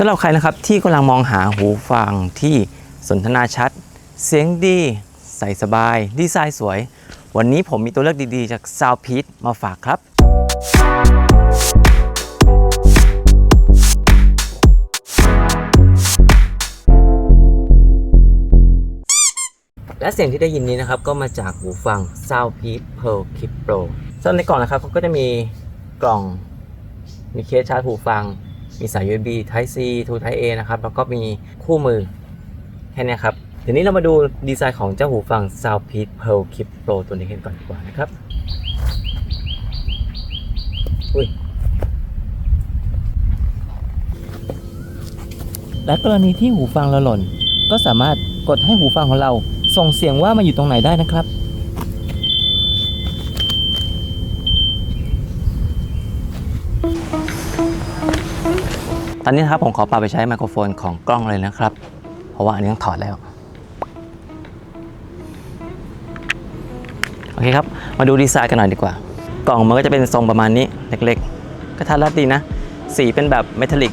สำหรับใครนะครับที่กำลังมองหาหูฟังที่สนทนาชัด เสียงดี ใส่สบาย ดีไซน์สวย วันนี้ผมมีตัวเลือกดีๆ จาก Sound p e a มาฝากครับ และเสียงที่ได้ยินนี้นะครับก็มาจากหูฟัง Soundpeat Pearl Clip Pro ส่วนในกล่องนะครับเขาก็จะมีกล่องมีเคสชาร์จหูฟัง มีสาย USB Type C to Type A นะครับแล้วก็มีคู่มือแค่นี้ครับเดี๋ยวนี้เรามาดูดีไซน์ของเจ้าหูฟัง Soundpeat Pearl Clip Pro ตัวนี้กันก่อนดีกว่านะครับอุ้ยและกรณีที่หูฟังเราหล่น ก็สามารถกดให้หูฟังของเรา ส่งเสียงว่ามันอยู่ตรงไหนได้นะครับ อนนี้นะครับผมขอปรับไปใช้ไมโครโฟนของกล้องเลยนะครับ เพราะว่าอันนี้ต้องถอดแล้ว โอเคครับ มาดูดีไซน์กันหน่อยดีกว่า กล่องมันก็จะเป็นทรงประมาณนี้เล็กๆกระทัดรัดดีนะ สีเป็นแบบเมทัลลิก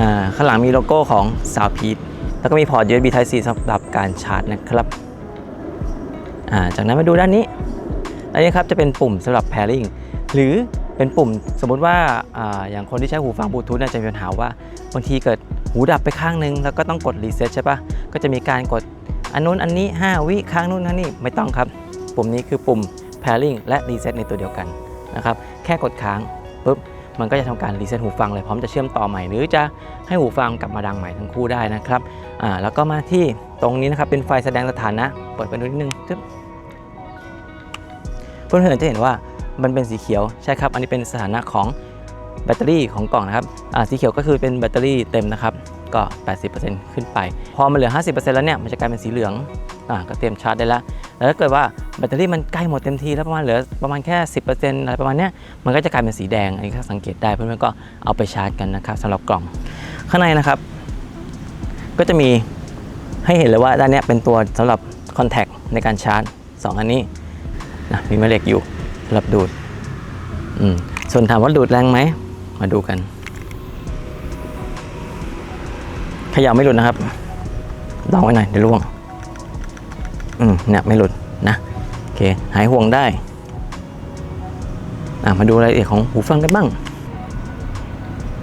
อ่า ข้างหลังมีโลโก้ของ Soundpeat แล้วก็มีพอร์ต USB Type C สำหรับการชาร์จนะครับ อ่า จากนั้นมาดูด้านนี้ อันนี้ครับจะเป็นปุ่มสำหรับ pairing หรือ เป็นปุ่มสมมุติว่าออย่างคนที่ใช้หูฟังบลูทูธนะจะมีปัญหาว่าบางทีเกิดหูดับไปข้างนึง แล้วก็ต้องกดรีเซ็ตใช่ปะก็จะมีการกดอันนู้นอันนี้ 5 วิค้างนู้นค้างนี้ไม่ต้องครับ ปุ่มนี้คือปุ่ม pairing และ reset ในตัวเดียวกันนะครับแค่กดค้างปุ๊บมันก็จะทำการรีเซ็ตหูฟังเลยพร้อมจะเชื่อมต่อใหม่หรือจะให้หูฟังกลับมาดังใหม่ทั้งคู่ได้นะครับอ่าแล้วก็มาที่ตรงนี้นะครับเป็นไฟแสดงสถานะเปิดไปดูนิดนึงเพื่อนๆจะเห็นว่า มันเป็นสีเขียวใช่ครับ อันนี้เป็นสถานะของแบตเตอรี่ของกล่องนะครับสีเขียวก็คือเป็นแบตเตอรี่เต็มนะครับ ก็ 80%ขึ้นไป พอมันเหลือ 50%แล้วเนี่ยมันจะกลายเป็นสีเหลืองอ่าก็เตรียมชาร์จได้แล้วแล้วถ้าเกิดว่าแบตเตอรี่มันใกล้หมดเต็มทีแล้วประมาณเหลือประมาณแค่ 10%อะไรประมาณเนี้ยมันก็จะกลายเป็นสีแดงอันนี้ก็สังเกตได้เพื่อนๆก็เอาไปชาร์จกันนะครับสำหรับกล่องข้างในนะครับ ก็จะมีให้เห็นเลยว่าด้านเนี้ยเป็นตัวสำหรับคอนแทคในการชาร์จสองอันนี้นะมีแม่เหล็กอยู่ รับดูด อืม ส่วนถามว่าดูดแรงไหม มาดูกัน ขยับไม่หลุดนะครับลองไว้หน่อยเดี๋ยวร่วง อืม เนี่ยไม่หลุดนะ โอเค หายห่วงได้ อะ มาดูรายละเอียดของหูฟังกันบ้าง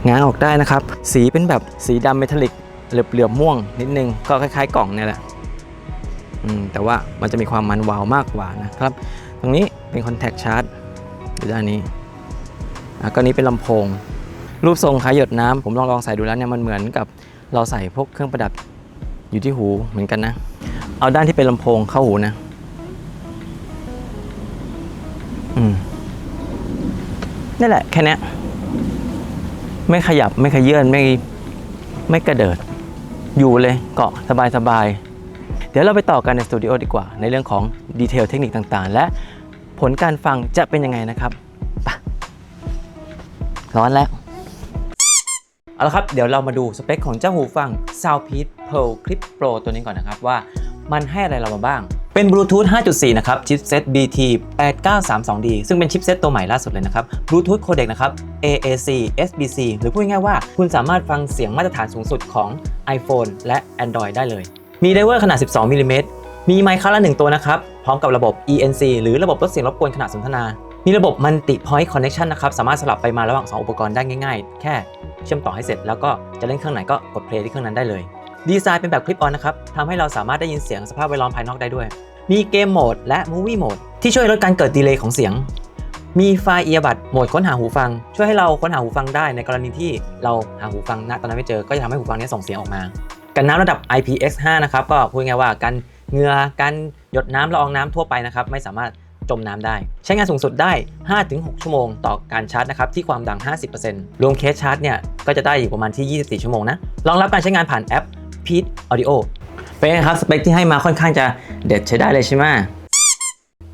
ง้างออกได้นะครับ สีเป็นแบบสีดำเมทัลลิกเหลือบๆม่วงนิดนึง ก็คล้ายๆ กล่องเนี่ยแหละอืมแต่ว่ามันจะมีความมันวาวมากกว่านะครับ ตรงนี้ เป็นคอนแทคชาร์จอยู่ด้านนี้อะก็นี้เป็นลำโพง รูปทรงคล้ายหยดน้ำผมลองลองใส่ดูแล้วเนี่ยมันเหมือนกับเราใส่พวกเครื่องประดับอยู่ที่หูเหมือนกันนะ เอาด้านที่เป็นลำโพงเข้าหูนะอืมนี่แหละแค่เนี้ยไม่ขยับไม่ขยื่นไม่ไม่กระเดิด อยู่เลยเกาะสบายๆเดี๋ยวเราไปต่อกันในสตูดิโอดีกว่า ในเรื่องของดีเทลเทคนิคต่างๆ และ ผลการฟังจะเป็นยังไงนะครับร้อนแล้ว เอาละครับ เดี๋ยวเรามาดูสเปคของเจ้าหูฟัง Soundpeat Pearl Clip Pro ตัวนี้ก่อนนะครับว่ามันให้อะไรเรามาบ้าง เป็นบลูทูธ 5.4 นะครับ ชิปเซ็ต BT 8932D ซึ่งเป็นชิปเซ็ตตัวใหม่ล่าสุดเลยนะครับ บลูทูธโคเด็กนะครับ AAC SBC หรือพูดง่ายๆว่า คุณสามารถฟังเสียงมาตรฐานสูงสุดของ iPhone และ Android ได้เลย มีไดเวอร์ขนาด 12มิลลิเมตร มีไมค์ครั้งละหนึ่งตัวนะครับ พร้อมกับระบบ ENC หรือระบบลดเสียงรบกวนขณะสนทนา มีระบบ Multi Point Connection นะครับ สามารถสลับไปมาระหว่าง 2 อุปกรณ์ได้ง่ายๆ แค่เชื่อมต่อให้เสร็จแล้วก็จะเล่นเครื่องไหนก็กด play ที่เครื่องนั้นได้เลย ดีไซน์เป็นแบบคลิปออนนะครับทำให้เราสามารถได้ยินเสียงสภาพแวดล้อมภายนอกได้ด้วย มีเกมโหมดและ Movie Mode ที่ช่วยลดการเกิดดีเลย์ของเสียง มีไฟล์เอียบัดโหมดค้นหาหูฟัง ช่วยให้เราค้นหาหูฟังได้ในกรณีที่เราหาหูฟังณตอนนั้นไม่เจอก็จะทำให้หูฟังนี้ส่งเสียงออกมา กันน้ำระดับ IPX5 นะครับก็พูดง่ายว่ากัน เหงื่อกันหยดน้ำละอองน้ำทั่วไปนะครับไม่สามารถจมน้ำได้ ใช้งานสูงสุดได้ 5-6 ชั่วโมงต่อการชาร์จนะครับที่ความดัง 50%รวมเคสชาร์จเนี่ยก็จะได้อยู่ประมาณที่ 24 ชั่วโมงนะรองรับการใช้งานผ่านแอป p e t Audio เป็นไงครับสเปคที่ให้มาค่อนข้างจะเด็ดใช้ได้เลยใช่ไหม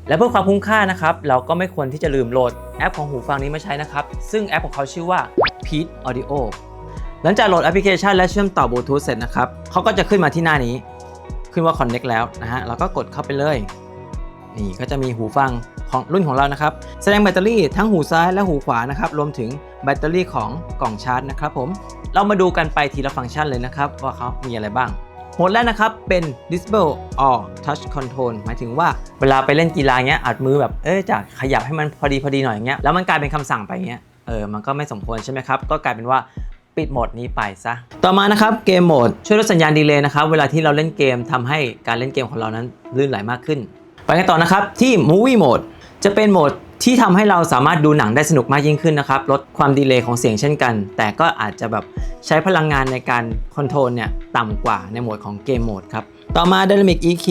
และเพื่อความคุ้มค่านะครับ เราก็ไม่ควรที่จะลืมโหลดแอปของหูฟังนี้มาใช้นะครับ ซึ่งแอปของเขาชื่อว่า p e t Audio หลังจากโหลดแอปพลิเคชันและเชื่อมต่อบลูทูธเสร็จนะครับเขาก็จะขึ้นมาที่หน้านี้ ขึ้นว่า Connect แล้วนะฮะเราก็กดเข้าไปเลย นี่ก็จะมีหูฟังของรุ่นของเรานะครับ แสดงแบตเตอรี่ทั้งหูซ้ายและหูขวานะครับ รวมถึงแบตเตอรี่ของกล่องชาร์จนะครับผม เรามาดูกันไปทีละฟังก์ชันเลยนะครับ ว่าเขามีอะไรบ้างโหมดแรกนะครับ เป็น Disable or Touch Control หมายถึงว่าเวลาไปเล่นกีฬาเงี้ยอัดมือแบบเออจากขยับให้มันพอดีพอดีหน่อยอย่างเงี้ยแล้วมันกลายเป็นคำสั่งไปเงี้ยเออมันก็ไม่สมควรใช่ไหมครับ ก็กลายเป็นว่า ปิดโหมดนี้ไปซะ ต่อมานะครับเกมโหมดช่วยลดสัญญาณดีเลย์นะครับ เวลาที่เราเล่นเกมทำให้การเล่นเกมของเรานั้นลื่นไหลมากขึ้น ไปกันต่อนะครับที่ Movie Mode จะเป็นโหมดที่ทำให้เราสามารถดูหนังได้สนุกมากยิ่งขึ้นนะครับ ลดความดีเลย์ของเสียงเช่นกัน แต่ก็อาจจะแบบใช้พลังงานในการคอนโทรลเนี่ยต่ำกว่าในโหมดของเกมโหมดครับ ต่อมา Dynamic EQ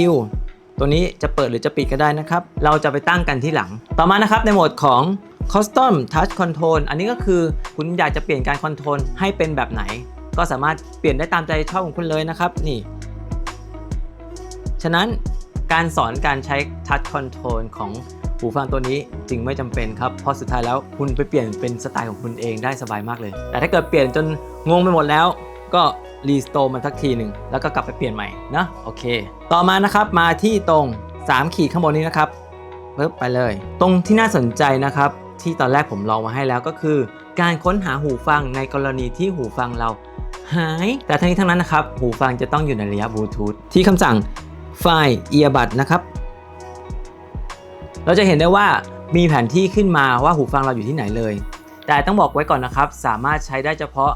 ตัวนี้จะเปิดหรือจะปิดก็ได้นะครับ เราจะไปตั้งกันที่หลัง ต่อมานะครับในโหมดของ Custom Touch Control อันนี้ก็คือคุณอยากจะเปลี่ยนการคอนโทรลให้เป็นแบบไหน ก็สามารถเปลี่ยนได้ตามใจชอบของคุณเลยนะครับนี่ ฉะนั้นการสอนการใช้ Touch Control ของหูฟังตัวนี้จึงไม่จำเป็นครับ เพราะสุดท้ายแล้วคุณไปเปลี่ยนเป็นสไตล์ของคุณเองได้สบายมากเลย แต่ถ้าเกิดเปลี่ยนจนงงไปหมดแล้ว ก็รีสโตร์มันสักทีหนึ่งแล้วก็กลับไปเปลี่ยนใหม่นะโอเค ต่อมานะครับมาที่ตรง 3 ขีดข้างบนนี้นะครับปึ๊บไปเลย ตรงที่น่าสนใจนะครับ ที่ตอนแรกผมลองมาให้แล้วก็คือ การค้นหาหูฟังในกรณีที่หูฟังเราหาย แต่ทั้งนี้ทั้งนั้นนะครับ หูฟังจะต้องอยู่ในระยะบลูทูธที่คำสั่งไฟล์เอียบัดนะครับ เราจะเห็นได้ว่ามีแผนที่ขึ้นมาว่าหูฟังเราอยู่ที่ไหนเลย แต่ต้องบอกไว้ก่อนนะครับ สามารถใช้ได้เฉพาะ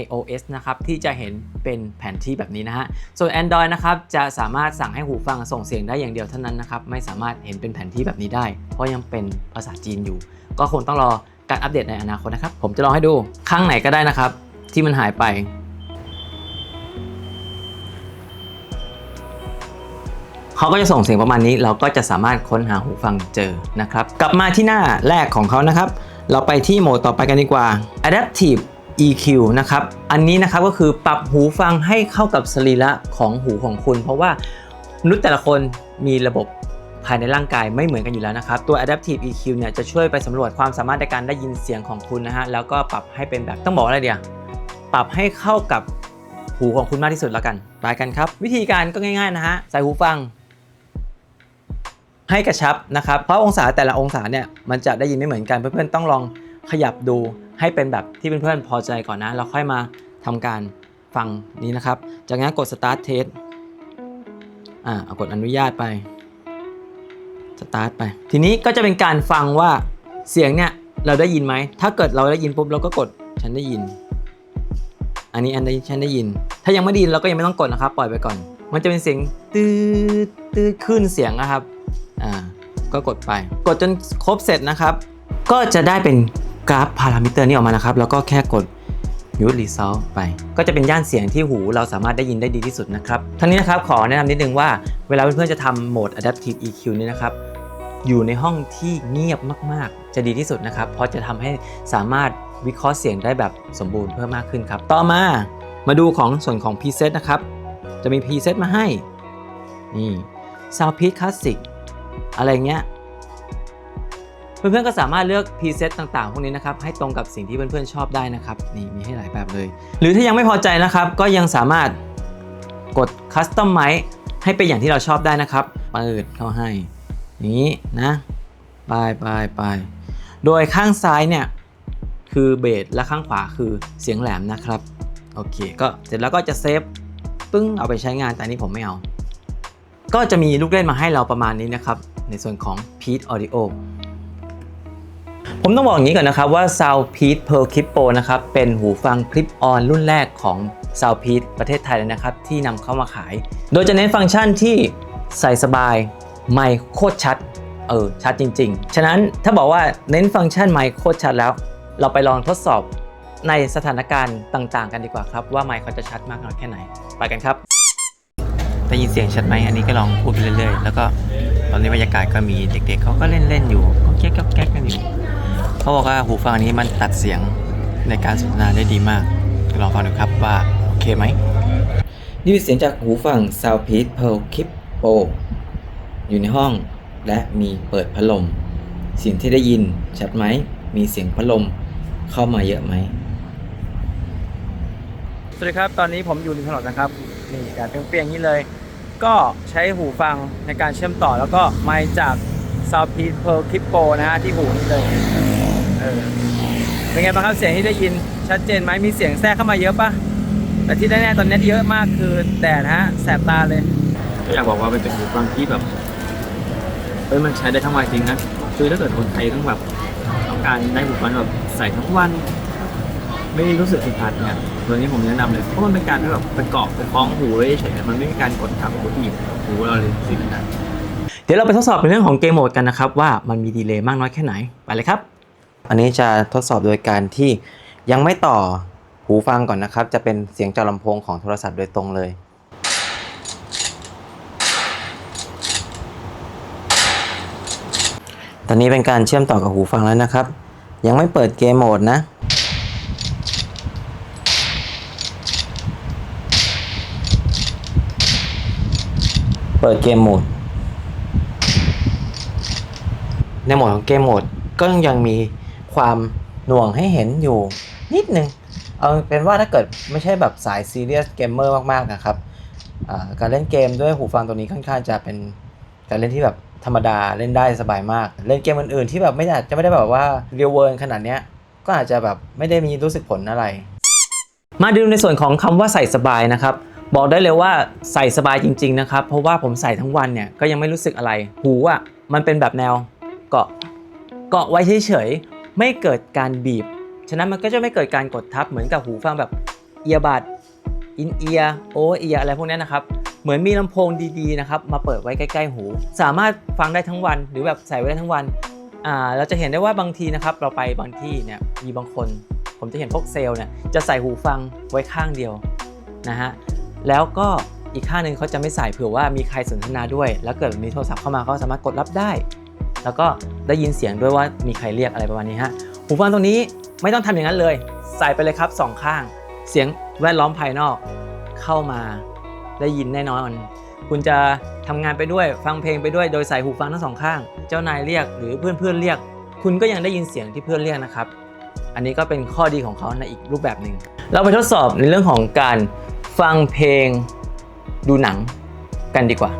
iOS นะครับที่จะเห็นเป็นแผนที่แบบนี้นะฮะ ส่วน Android นะครับจะสามารถสั่งให้หูฟังส่งเสียงได้อย่างเดียวเท่านั้นนะครับ ไม่สามารถเห็นเป็นแผนที่แบบนี้ได้ เพราะยังเป็นภาษาจีนอยู่ ก็คงต้องรอการอัปเดตในอนาคตนะครับ ผมจะลองให้ดูข้างไหนก็ได้นะครับ ที่มันหายไป เขาก็จะส่งเสียงประมาณนี้ เราก็จะสามารถค้นหาหูฟังเจอนะครับ กลับมาที่หน้าแรกของเขานะครับ เราไปที่โหมดต่อไปกันดีกว่า Adaptive EQ นะครับ อันนี้นะครับก็คือปรับหูฟังให้เข้ากับสรีระของหูของคุณ เพราะว่ามนุษย์แต่ละคนมีระบบ ภายในร่างกายไม่เหมือนกันอยู่แล้วนะครับ ตัว Adaptive EQ เนี่ยจะช่วยไปสำรวจความสามารถในการได้ยินเสียงของคุณนะฮะ แล้วก็ปรับให้เป็นแบบต้องบอกอะไรเดียวปรับให้เข้ากับหูของคุณมากที่สุดแล้วกันไปกันครับ วิธีการก็ง่ายๆนะฮะ ใส่หูฟัง ให้กระชับนะครับ เพราะองศาแต่ละองศาเนี่ยมันจะได้ยินไม่เหมือนกัน เพื่อนๆต้องลองขยับดูให้เป็นแบบที่เพื่อนๆพอใจก่อนนะ แล้วค่อยมาทำการฟังนี้นะครับ จากนั้นกด start test อ่าเอากดอนุญาตไป start ไป ทีนี้ก็จะเป็นการฟังว่าเสียงเนี่ยเราได้ยินไหม ถ้าเกิดเราได้ยินปุ๊บเราก็กดฉันได้ยิน อันนี้อันนี้ฉันได้ยิน ถ้ายังไม่ได้ยินเราก็ยังไม่ต้องกดนะครับ ปล่อยไปก่อน มันจะเป็นเสียงตืดตืดขึ้นเสียงนะครับ อ่า ก็กดไป กดจนครบเสร็จนะครับ ก็จะได้เป็นกราฟพารามิเตอร์นี้ออกมานะครับ แล้วก็แค่กด mute result ไป ก็จะเป็นย่านเสียงที่หูเราสามารถได้ยินได้ดีที่สุดนะครับทั้งนี้นะครับขอแนะนำนิดนึงว่าเวลาเพื่อนๆจะทำโหมด adaptive EQ นี้นะครับอยู่ในห้องที่เงียบมากๆ จะดีที่สุดนะครับ เพราะจะทำให้สามารถวิเคราะห์เสียงได้แบบสมบูรณ์เพิ่มมากขึ้นครับ ต่อมามาดูของส่วนของ preset นะครับ จะมี preset มาให้ นี่ Sound p i t Classic อะไรเงี้ย เพื่อนๆก็สามารถเลือก preset ต่างๆ พวกนี้นะครับให้ตรงกับสิ่งที่เพื่อนๆชอบได้นะครับนี่มีให้หลายแบบเลย หรือถ้ายังไม่พอใจนะครับก็ยังสามารถกด Customize ให้เป็นอย่างที่เราชอบได้นะครับ เปิดเข้าให้ อย่างนี้นะไปไปไปโดยข้างซ้ายเนี่ยคือเบสและข้างขวาคือเสียงแหลมนะครับโอเคก็เสร็จแล้วก็จะเซฟปึ้งเอาไปใช้งานแต่นี้ผมไม่เอา ก็จะมีลูกเล่นมาให้เราประมาณนี้นะครับ ในส่วนของ p e a t Audio ผมต้องบอกอย่างนี้ก่อนนะครับว่า Soundpeat Pearl Clip Pro นะครับเป็นหูฟังคลิปออนรุ่นแรกของ Soundpeat ประเทศไทยเลยนะครับที่นำเข้ามาขาย โดยจะเน้นฟังก์ชันที่ใส่สบาย ไมค์โคตรชัด เออ ชัดจริง ๆ ฉะนั้นถ้าบอกว่าเน้นฟังก์ชันไมค์โคตรชัดแล้ว เราไปลองทดสอบในสถานการณ์ต่างๆ กันดีกว่าครับ ว่าไมค์เขาจะชัดมากน้อยแค่ไหน ไปกันครับได้ยินเสียงชัดไหมอันนี้ก็ลองพูดไปเรื่อยๆ แล้วก็ตอนนี้บรรยากาศก็มีเด็กๆเขาก็เล่นๆอยู่ก็แก๊กก็แก๊กกันอยู่ เขาบอกว่าหูฟังอันนี้มันตัดเสียงในการสนทนาได้ดีมากลองฟังดูครับว่า โอเคไหม นี่เป็นเสียงจากหูฟัง Soundpeat Pearl Clip Pro อยู่ในห้องและมีเปิดพัดลม เสียงที่ได้ยินชัดไหม มีเสียงพัดลมเข้ามาเยอะไหม สวัสดีครับ ตอนนี้ผมอยู่ริมถนนนะครับ นี่แดดเปรี้ยงๆอย่างนี้เลย ก็ใช้หูฟังในการเชื่อมต่อแล้วก็ไมค์จาก Soundpeak Pearl Clip Pro นะฮะที่หูนี่เลย เป็นไงบ้างครับเสียงที่ได้ยินชัดเจนไหมมีเสียงแทรกเข้ามาเยอะปะแต่ที่แน่ๆตอนนี้เยอะมากคือแดดฮะแสบตาเลยอยากบอกว่าเป็นหูฟังที่แบบเอ้ยมันใช้ได้ทั้งวันจริงนะคือถ้าเกิดคนไทยต้องแบบต้องการได้หูฟังแบบใส่ทั้งวัน ไม่รู้สึกอึดอัดเนี่ยตัวนี้ผมแนะนำเลยเพราะมันเป็นการแบบเป็นเกาะเป็นคล้องหูไว้เฉยๆมันไม่มีการกดทับหูอีบหูเราเลยสิ่งนั้นเดี๋ยวเราไปทดสอบในเรื่องของเกมโหมดกันนะครับว่ามันมีดีเลย์มากน้อยแค่ไหนไปเลยครับ อันนี้จะทดสอบโดยการที่ยังไม่ต่อหูฟังก่อนนะครับ จะเป็นเสียงจากลำโพงของโทรศัพท์โดยตรงเลย ตอนนี้เป็นการเชื่อมต่อกับหูฟังแล้วนะครับ ยังไม่เปิดเกมโหมดนะเปิดเกมโหมด ในโหมดของเกมโหมดก็ยังมี ความหน่วงให้เห็นอยู่นิดนึง เอาเป็นว่าถ้าเกิดไม่ใช่แบบสายซีเรียสเกมเมอร์มากๆนะครับการเล่นเกมด้วยหูฟังตัวนี้ค่อนข้างจะเป็นการเล่นที่แบบธรรมดาเล่นได้สบายมาก เล่นเกมอื่นๆ ที่แบบไม่อาจจะไม่ได้แบบว่าเรียวเวิร์ขนาดเนี้ยก็อาจจะแบบไม่ได้มีรู้สึกผลอะไร มาดูในส่วนของคำว่าใส่สบายนะครับ บอกได้เลยว่าใส่สบายจริง ๆ นะครับ เพราะว่าผมใส่ทั้งวันเนี่ยก็ยังไม่รู้สึกอะไร หูอะมันเป็นแบบแนวเกาะเกาะไว้เฉยๆ ไม่เกิดการบีบ ฉะนั้นมันก็จะไม่เกิดการกดทับเหมือนกับหูฟังแบบเอียบัดอินเอียโอเอียอะไรพวกนี้นะครับ เหมือนมีลำโพงดีๆนะครับมาเปิดไว้ใกล้ๆหู สามารถฟังได้ทั้งวันหรือแบบใส่ไว้ได้ทั้งวันอ่าเราจะเห็นได้ว่าบางทีนะครับเราไปบางที่เนี่ยมีบางคน ผมจะเห็นพวกเซลล์เนี่ยจะใส่หูฟังไว้ข้างเดียวนะฮะแล้วก็อีกข้างหนึ่งเขาจะไม่ใส่เผื่อว่ามีใครสนทนาด้วย แล้วเกิดมีโทรศัพท์เข้ามาเขาสามารถกดรับได้ แล้วก็ได้ยินเสียงด้วยว่ามีใครเรียกอะไรประมาณนี้ฮะหูฟังตรงนี้ไม่ต้องทำอย่างนั้นเลย ใส่ไปเลยครับสองข้าง เสียงแวดล้อมภายนอก เข้ามาได้ยินแน่นอน คุณจะทำงานไปด้วยฟังเพลงไปด้วยโดยใส่หูฟังทั้งสองข้าง เจ้านายเรียกหรือเพื่อนๆเรียก คุณก็ยังได้ยินเสียงที่เพื่อนเรียกนะครับ อันนี้ก็เป็นข้อดีของเขาในอีกรูปแบบหนึ่งเราไปทดสอบในเรื่องของการฟังเพลงดูหนังกันดีกว่า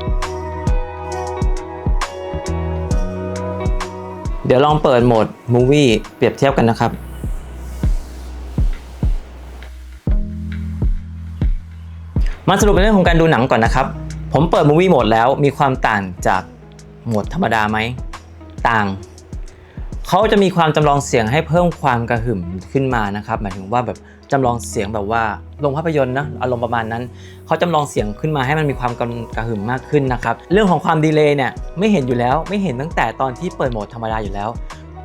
เดี๋ยวลองเปิดโหมด Movie เปรียบเทียบกันนะครับ มาสรุปในเรื่องของการดูหนังก่อนนะครับ ผมเปิด Movie โหมดแล้วมีความต่างจากโหมดธรรมดาไหม ต่าง เขาจะมีความจำลองเสียงให้เพิ่มความกระหึ่มขึ้นมานะครับหมายถึงว่าแบบจำลองเสียงแบบว่าลงภาพยนตร์นะอารมณ์ประมาณนั้นเขาจำลองเสียงขึ้นมาให้มันมีความกระกระหึ่มมากขึ้นนะครับเรื่องของความดีเลย์เนี่ยไม่เห็นอยู่แล้วไม่เห็นตั้งแต่ตอนที่เปิดโหมดธรรมดาอยู่แล้ว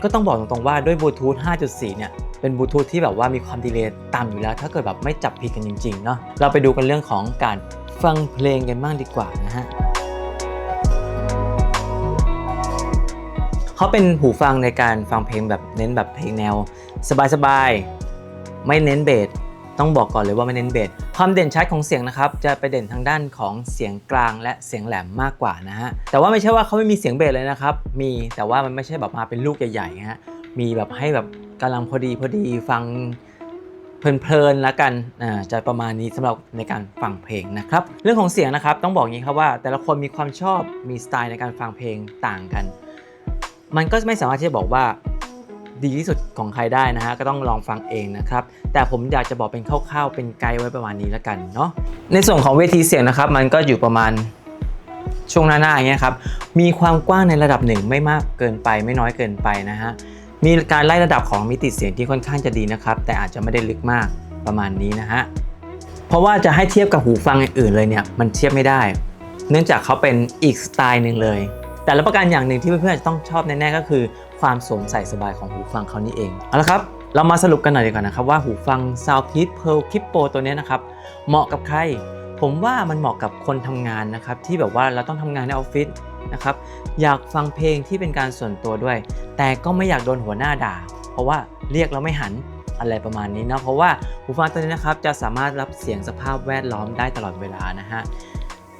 ก็ต้องบอกตรงๆว่าด้วยบลูทูธ5.4 เนี่ยเป็นบลูทูธที่แบบว่ามีความดีเลย์ต่ำอยู่แล้ว ถ้าเกิดแบบไม่จับผิดกันจริงๆเนาะเราไปดูกันเรื่องของการฟังเพลงกันบ้างดีกว่านะฮะ เขาเป็นหูฟังในการฟังเพลงแบบเน้นแบบเพลงแนว สบายๆ ไม่เน้นเบสต้องบอกก่อนเลยว่าไม่เน้นเบสความเด่นชัดของเสียงนะครับ จะไปเด่นทางด้านของเสียงกลางและเสียงแหลมมากกว่านะฮะแต่ว่าไม่ใช่ว่าเขาไม่มีเสียงเบสเลยนะครับ มีแต่ว่ามันไม่ใช่แบบมาเป็นลูกใหญ่ๆฮะมีแบบให้แบบกำลังพอดีพอดีฟังเพลินๆแล้วกันอ่าจะประมาณนี้สำหรับในการฟังเพลงนะครับ เรื่องของเสียงนะครับต้องบอกงี้ครับว่าแต่ละคนมีความชอบมีสไตล์ในการฟังเพลงต่างกัน มันก็ไม่สามารถที่จะบอกว่าดีที่สุดของใครได้นะฮะก็ต้องลองฟังเองนะครับ แต่ผมอยากจะบอกเป็นคร่าวๆเป็นไกด์ไว้ประมาณนี้แล้วกันเนาะในส่วนของเวทีเสียงนะครับ มันก็อยู่ประมาณช่วงหน้าๆอย่างเงี้ยครับมีความกว้างในระดับหนึ่งไม่มากเกินไปไม่น้อยเกินไปนะฮะมีการไล่ระดับของมิติเสียงที่ค่อนข้างจะดีนะครับ แต่อาจจะไม่ได้ลึกมากประมาณนี้นะฮะเพราะว่าจะให้เทียบกับหูฟังอื่นๆเลยเนี่ยมันเทียบไม่ได้ เนื่องจากเขาเป็นอีกสไตล์หนึ่งเลย แต่ละประการอย่างหนึ่งที่เพื่อนๆจะต้องชอบแน่ๆก็คือ ความสวมใส่สบายของหูฟังเขานี่เองเอาละครับเรามาสรุปกันหน่อยดีกว่านะครับว่าหูฟัง Soundpeak Pearl Clip Pro ตัวนี้นะครับเหมาะกับใคร ผมว่ามันเหมาะกับคนทำงานนะครับที่แบบว่าเราต้องทำงานในออฟฟิศนะครับอยากฟังเพลงที่เป็นการส่วนตัวด้วย แต่ก็ไม่อยากโดนหัวหน้าด่า เพราะว่าเรียกเราไม่หันอะไรประมาณนี้เนาะเพราะว่าหูฟังตัวนี้นะครับจะสามารถรับเสียงสภาพแวดล้อมได้ตลอดเวลานะฮะ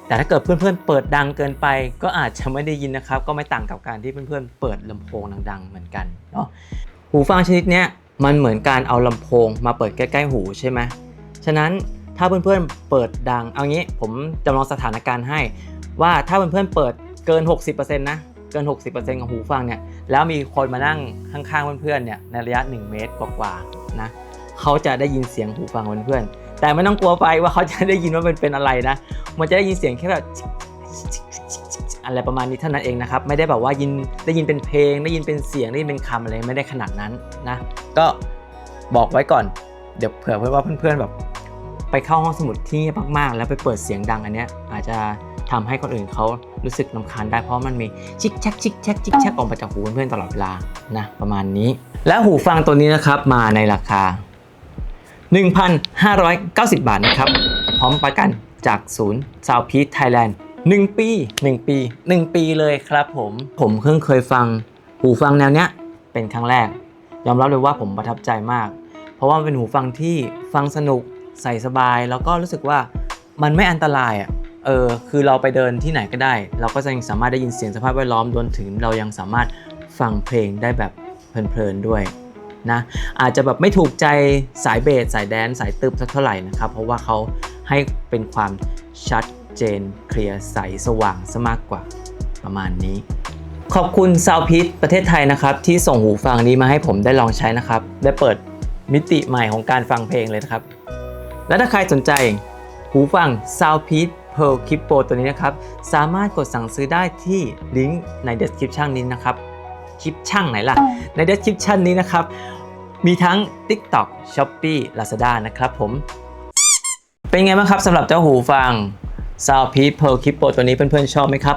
แต่ถ้าเกิดเพื่อนๆเปิดดังเกินไป ก็อาจจะไม่ได้ยินนะครับ ก็ไม่ต่างกับการที่เพื่อนๆเปิดลำโพงดังๆเหมือนกันเนาะหูฟังชนิดเนี้ยมันเหมือนการเอาลำโพงมาเปิดใกล้ๆหูใช่ไหมฉะนั้นถ้าเพื่อนๆเปิดดังเอางี้ผมจำลองสถานการณ์ให้ ว่าถ้าเพื่อนๆเปิดเกิน 60%นะเกิน 60%ของหูฟังเนี่ยแล้วมีคนมานั่งข้างๆเพื่อนๆเนี่ยในระยะ 1 เมตรกว่าๆนะเขาจะได้ยินเสียงหูฟังเพื่อนๆ แต่ไม่ต้องกลัวไปว่าเขาจะได้ยินว่าเป็นเป็นอะไรนะ มันจะได้ยินเสียงแค่แบบอะไรประมาณนี้เท่านั้นเองนะครับ ไม่ได้แบบว่ายินได้ยินเป็นเพลง ได้ยินเป็นเสียงได้ยินเป็นคำอะไรไม่ได้ขนาดนั้นนะ ก็บอกไว้ก่อน เดี๋ยวเผื่อเพื่อนว่าเพื่อนๆแบบ ไปเข้าห้องสมุดที่เงียบมากๆ แล้วไปเปิดเสียงดังอันเนี้ยอาจจะทำให้คนอื่นเขารู้สึกนำคาญได้เพราะมันมีชิกชักชิกชักชิกชักออกมาจากหูเพื่อนๆตลอดเวลานะประมาณนี้ และหูฟังตัวนี้นะครับมาในราคา 1,590 บาทนะครับ พร้อมประกันจากศูนย์ South Peak Thailand 1ปี 1 ปี 1 ปีเลยครับผม ผมเพิ่งเคยฟังหูฟังแนวเนี้ยเป็นครั้งแรก ยอมรับเลยว่าผมประทับใจมาก เพราะว่ามันเป็นหูฟังที่ฟังสนุกใส่สบาย แล้วก็รู้สึกว่ามันไม่อันตรายอะเออคือเราไปเดินที่ไหนก็ได้ เราก็จะยังสามารถได้ยินเสียงสภาพแวดล้อมรวมถึงเรายังสามารถฟังเพลงได้แบบเพลินๆด้วย นะอาจจะแบบไม่ถูกใจสายเบสสายแดนสายตึบสักเท่าไหร่นะครับ เพราะว่าเขาให้เป็นความชัดเจนเคลียร์ใสสว่างซะมากกว่าประมาณนี้ ขอบคุณ s o u n d p i t ประเทศไทยนะครับ ที่ส่งหูฟังนี้มาให้ผมได้ลองใช้นะครับ ได้เปิดมิติใหม่ของการฟังเพลงเลยนะครับ และถ้าใครสนใจหูฟัง s o u n d p i t Pearl Clip Pro ตัวนี้นะครับ สามารถกดสั่งซื้อได้ที่ลิงก์ใน description นี้นะครับ คลิปช่างไหนล่ะ ใน description นี้นะครับ มีทั้ง TikTok Shopee Lazada นะครับผม เป็นไงบ้างครับสำหรับเจ้าหูฟัง Soundpeace Pearl Clip Pro ตัวนี้เพื่อนๆชอบไหมครับ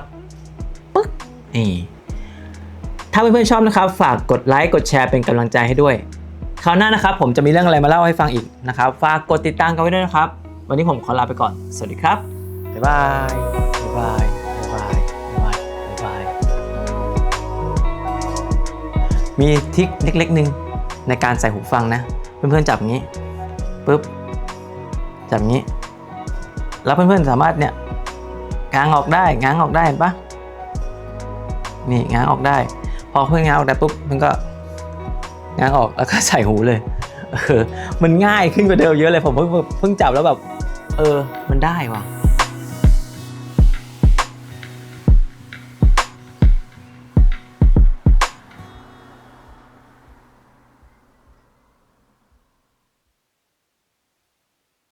ปึ๊กนี่ถ้าเพื่อนๆชอบนะครับ ฝากกดไลค์กดแชร์เป็นกำลังใจให้ด้วยคราวหน้านะครับ ผมจะมีเรื่องอะไรมาเล่าให้ฟังอีกนะครับ ฝากกดติดตามกันไว้ด้วยนะครับ วันนี้ผมขอลาไปก่อน สวัสดีครับ บ๊ายบาย บ๊ายบายบ๊ายบาย มีทริคเล็กๆหนึ่งในการใส่หูฟังนะ เพื่อนๆจับอย่างนี้ปุ๊บจับอย่างนี้ แล้วเพื่อนๆสามารถเนี่ยง้างออกได้ง้างออกได้เห็นปะนี่ง้างออกได้ พอเพื่อนง้างออกได้ปุ๊บมันก็ง้างออกแล้วก็ใส่หูเลยเออมันง่ายขึ้นกว่าเดิมเยอะเลยผมเพิ่งเพิ่งจับแล้วแบบ เออมันได้ว่ะ